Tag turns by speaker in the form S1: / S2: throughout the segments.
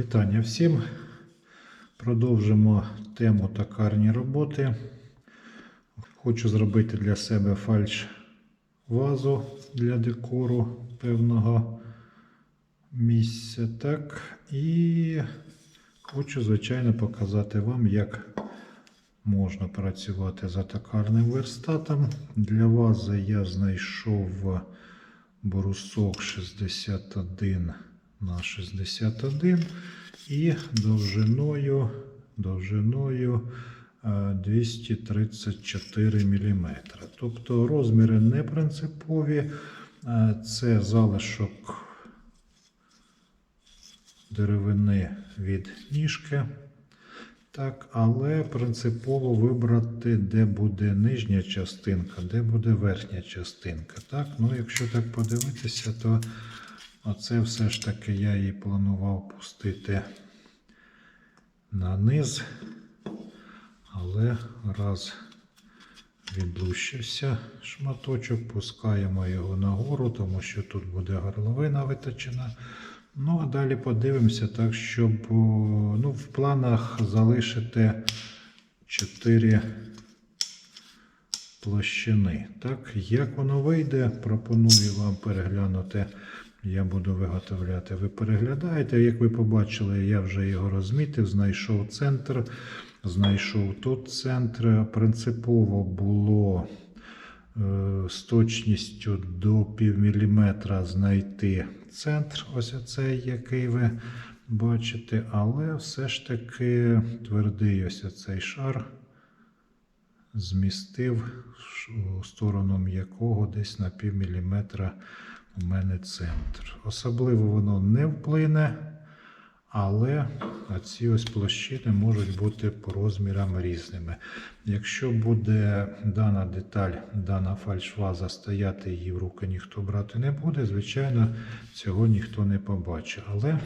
S1: Вітання всім. Продовжимо тему токарні роботи. Хочу зробити для себе фальш вазу для декору певного місця. Так. І хочу, звичайно, показати вам, як можна працювати за токарним верстатом. Для вази я знайшов брусок 61 на 61 і довжиною, довжиною е, 234 мм. Тобто розміри не принципові, е, це залишок деревини від ніжки. Так, але принципово вибрати, де буде нижня частинка, де буде верхня частинка. Так, ну якщо так подивитися, то оце все ж таки я її планував пустити на низ, але раз відлущився шматочок, пускаємо його нагору, тому що тут буде горловина виточена. Ну, а далі подивимося, так, щоб ну, в планах залишити 4 площини. Так, як воно вийде, пропоную вам переглянути. Я буду виготовляти. Ви переглядаєте. Як ви побачили, я вже його розмітив, знайшов центр, знайшов тут центр. Принципово було е, з точністю до пів міліметра знайти центр, ось оцей, який ви бачите, але все ж таки твердий ось оцей шар змістив у сторону м'якого десь на пів міліметра у мене центр. Особливо воно не вплине, але ці ось площини можуть бути по розмірам різними. Якщо буде дана деталь, дана фальшваза стояти, її в руки ніхто брати не буде, звичайно, цього ніхто не побачить. Але,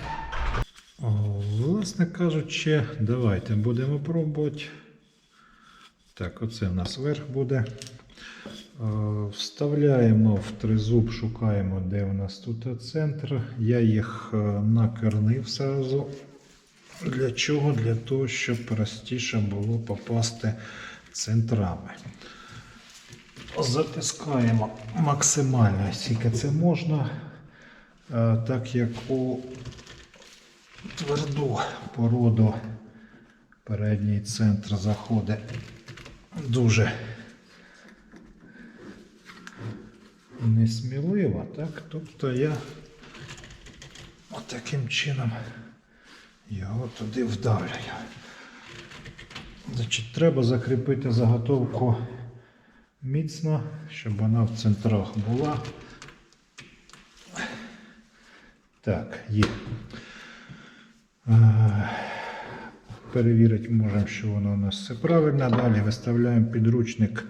S1: о, власне кажучи, давайте будемо пробувати. Так, оце в нас верх буде. Е, Вставляємо в тризуб, шукаємо, де у нас тут центр. Я їх е, накернив сразу. Для чого? Для того, щоб простіше було попасти центрами. Затискаємо максимально, скільки це можна, Е, так як у тверду породу передній центр заходить дуже несмілива, так? Тобто я отаким чином його туди вдавлюю. Значить, треба закріпити заготовку міцно, щоб вона в центрах була. Так, є. Е, Перевірити можемо, що воно у нас все правильно. Далі виставляємо підручник.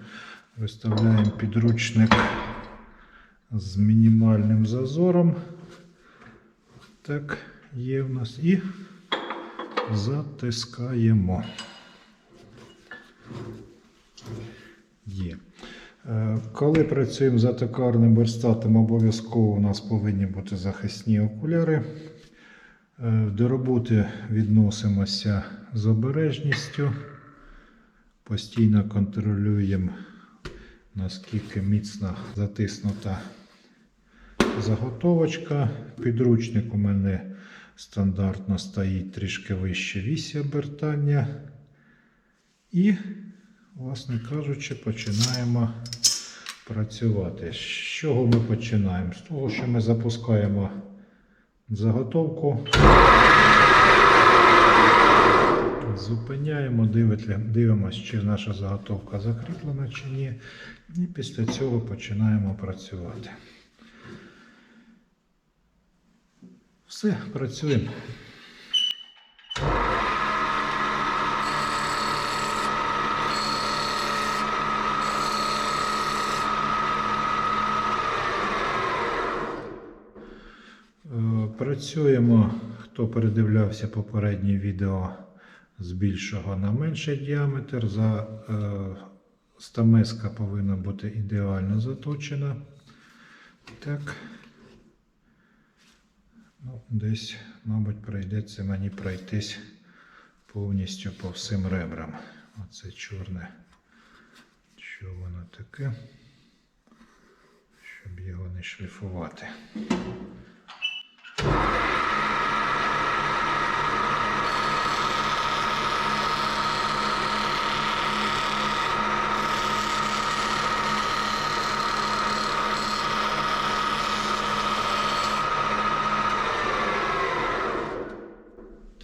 S1: Виставляємо підручник з мінімальним зазором. Так, є в нас і затискаємо. Є. Е, Коли працюємо за токарним верстатом, обов'язково у нас повинні бути захисні окуляри. Е, До роботи відносимося з обережністю. Постійно контролюємо, наскільки міцно затиснута заготовочка. Підручник у мене стандартно стоїть трішки вище вісі обертання. І, власне кажучи, починаємо працювати. З чого ми починаємо? З того, що ми запускаємо заготовку. Зупиняємо, дивимося, чи наша заготовка закріплена чи ні. І після цього починаємо працювати. Все, працюємо. Е, Працюємо, хто передивлявся попереднє відео з більшого на менший діаметр. За е, стамеска повинна бути ідеально заточена. Так. Десь, мабуть, прийдеться мені пройтись повністю по всім ребрам. Оце чорне, що воно таке, щоб його не шліфувати.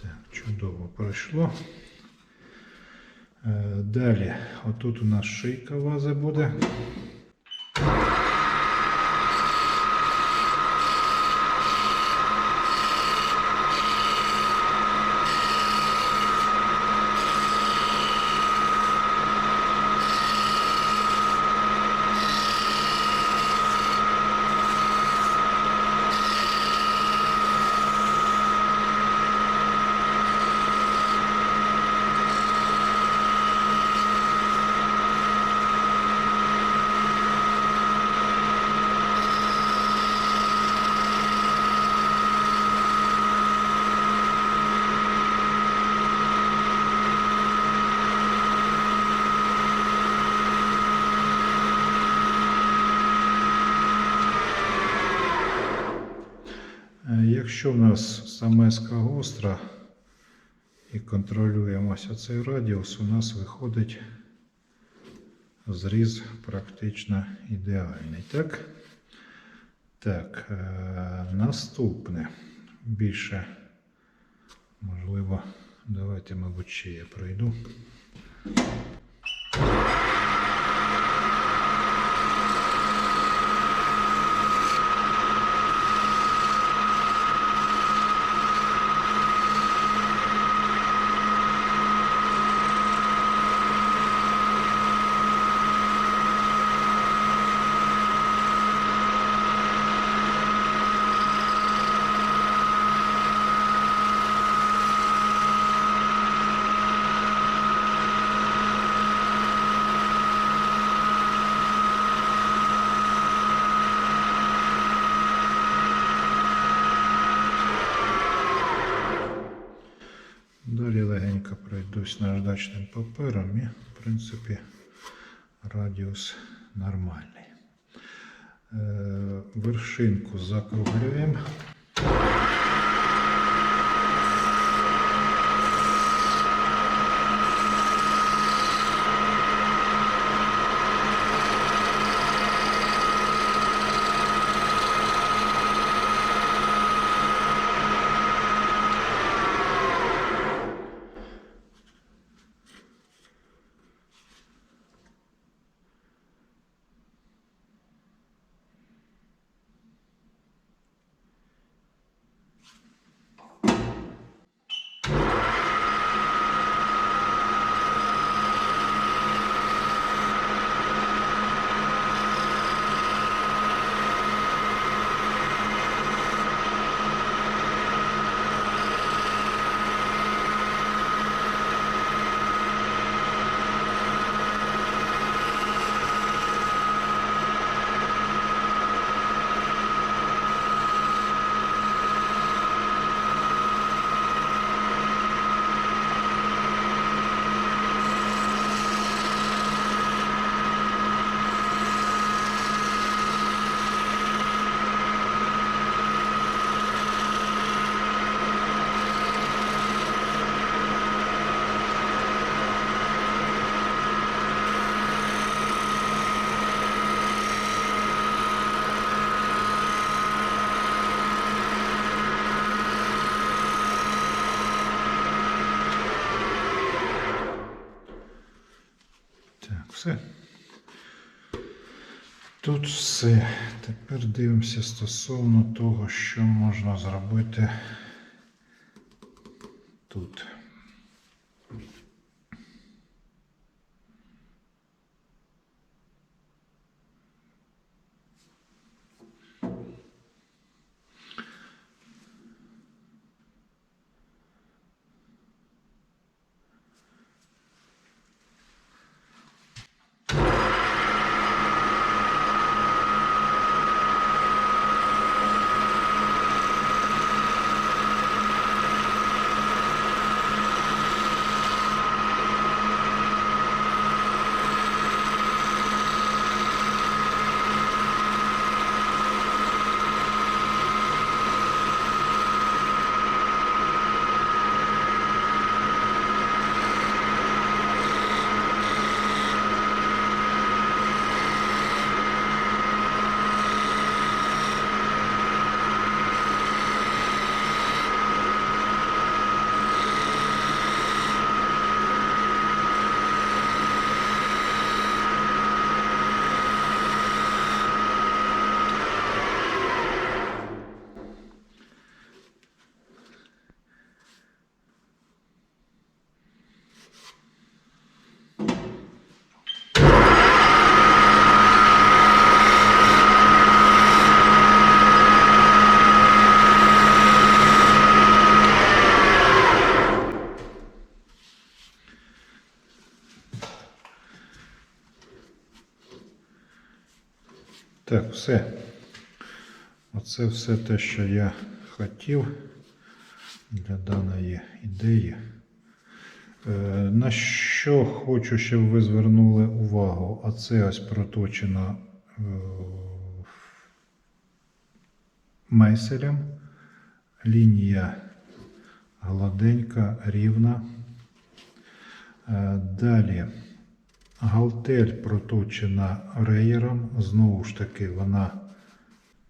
S1: Так, чудово пройшло. Е, Далі, отут у нас шийка вази буде. Е, Якщо в нас самеска гостра і контролюємося цей радіус, у нас виходить зріз практично ідеальний. Так, так е, наступне більше, можливо, давайте, мабуть, ще я пройду. Далі легенько пройдусь наждачним папером і, в принципі, радіус нормальний. Е, вершинку закруглюємо. Все. Тут все. Тепер дивимося стосовно того, що можна зробити тут. Так, все. Оце все те, що я хотів для даної ідеї. Е, На що хочу, щоб ви звернули увагу, а це ось проточена е, мейселем. Лінія гладенька, рівна. Е, Далі галтель проточена реєром. Знову ж таки, вона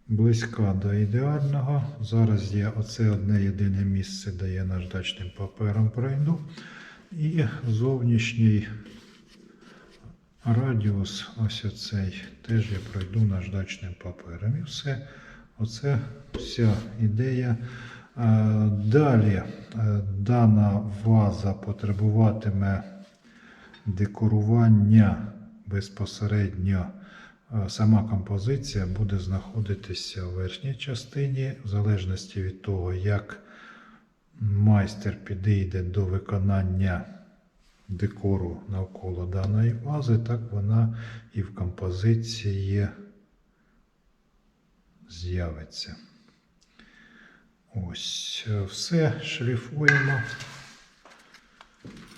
S1: близька до ідеального. Зараз я оце одне єдине місце, де я наждачним папером пройду. І зовнішній радіус, ось оцей, теж я пройду наждачним папером. І все. Оце вся ідея. Е, Далі е, дана ваза потребуватиме декорування безпосередньо. Е, Сама композиція буде знаходитися в верхній частині, в залежності від того, як майстер підійде до виконання декору навколо даної вази, так вона і в композиції з'явиться. Ось е, все шліфуємо.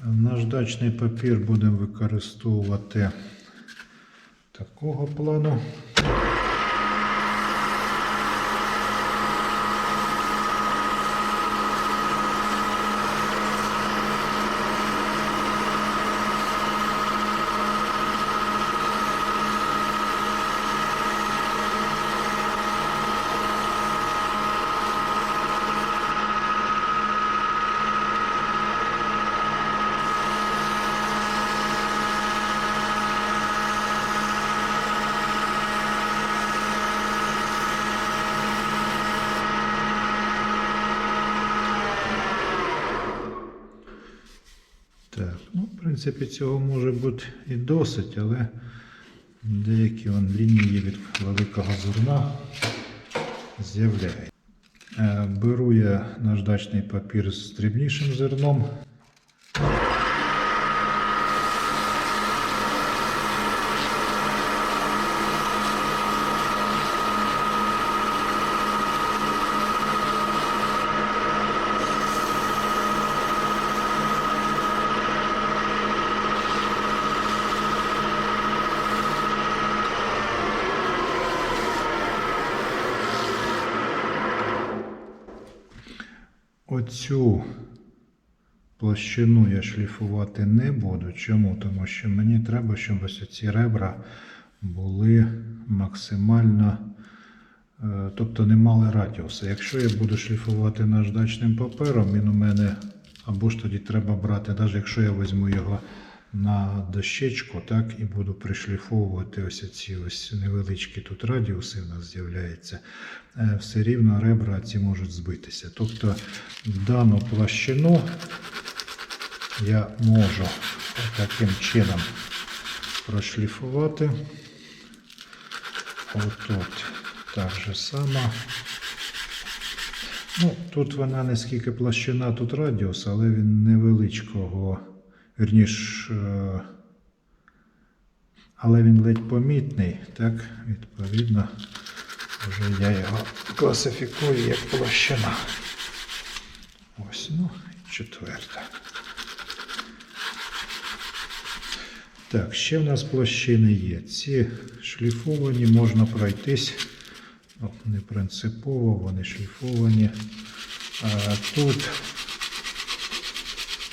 S1: Наждачний папір будемо використовувати такого плану. Ну, в принципі, цього може бути і досить, але деякі вон, лінії від великого зерна з'являють. Е, Беру я наждачний папір з дрібнішим зерном. Оцю площину я шліфувати не буду. Чому? Тому що мені треба, щоб ось ці ребра були максимально, е, тобто не мали радіуса. Якщо я буду шліфувати наждачним папером, він у мене або ж тоді треба брати, навіть якщо я візьму його на дощечку, так і буду пришліфовувати ось ці ось невеличкі тут радіуси у нас з'являються, е, все рівно ребра ці можуть збитися. Тобто дану площину я можу таким чином прошліфувати. Отут так же само. Ну, тут вона не скільки площина, тут радіус, але він невеличкого, вірніш, е, але він ледь помітний, так, відповідно, вже я його класифікую як площина. Ось, ну, четверта. Так, ще в нас площини є. Ці шліфовані, можна пройтись. Ну, не принципово, вони шліфовані. А, тут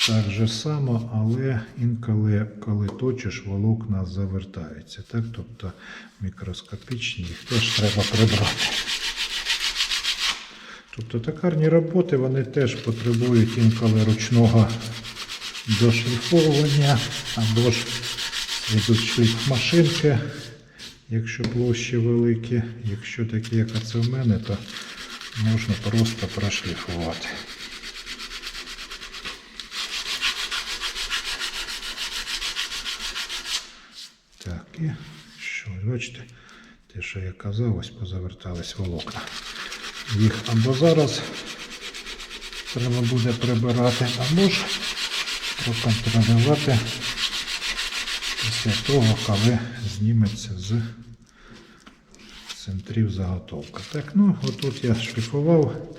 S1: так же само, але інколи, коли точиш, волокна завертаються. Так? Тобто мікроскопічні, їх теж треба прибрати. Тобто токарні роботи вони теж потребують інколи ручного дошліфовування або ж йдуть машинки, якщо площі великі. Якщо такі, як це в мене, то можна просто прошліфувати. Так, і що, бачите, те, що я казав, ось позавертались волокна. Їх або зараз треба буде прибирати, або ж проконтролювати після того, коли зніметься з центрів заготовка. Так, ну, отут я шліфував,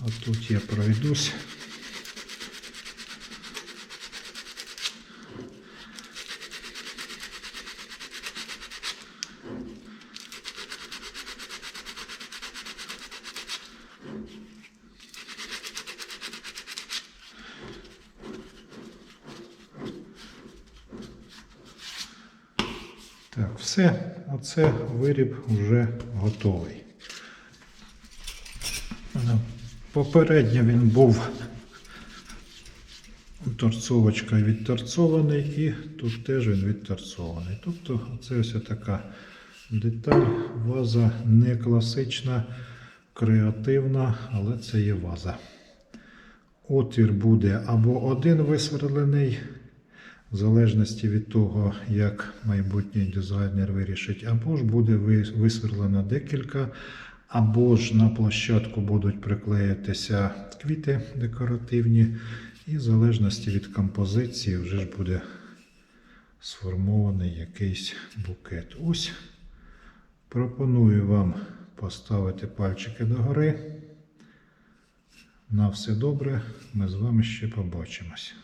S1: отут я пройдусь. Так, все, оце виріб вже готовий. Ну, Попередньо він був торцовочкою відторцований і тут теж він відторцований. Тобто це ось така деталь, ваза не класична, креативна, але це є ваза. Отвір буде або один висверлений, в залежності від того, як майбутній дизайнер вирішить, або ж буде висверлено декілька, або ж на площадку будуть приклеїтися квіти декоративні, і в залежності від композиції вже ж буде сформований якийсь букет. Ось пропоную вам поставити пальчики догори. На все добре, ми з вами ще побачимось.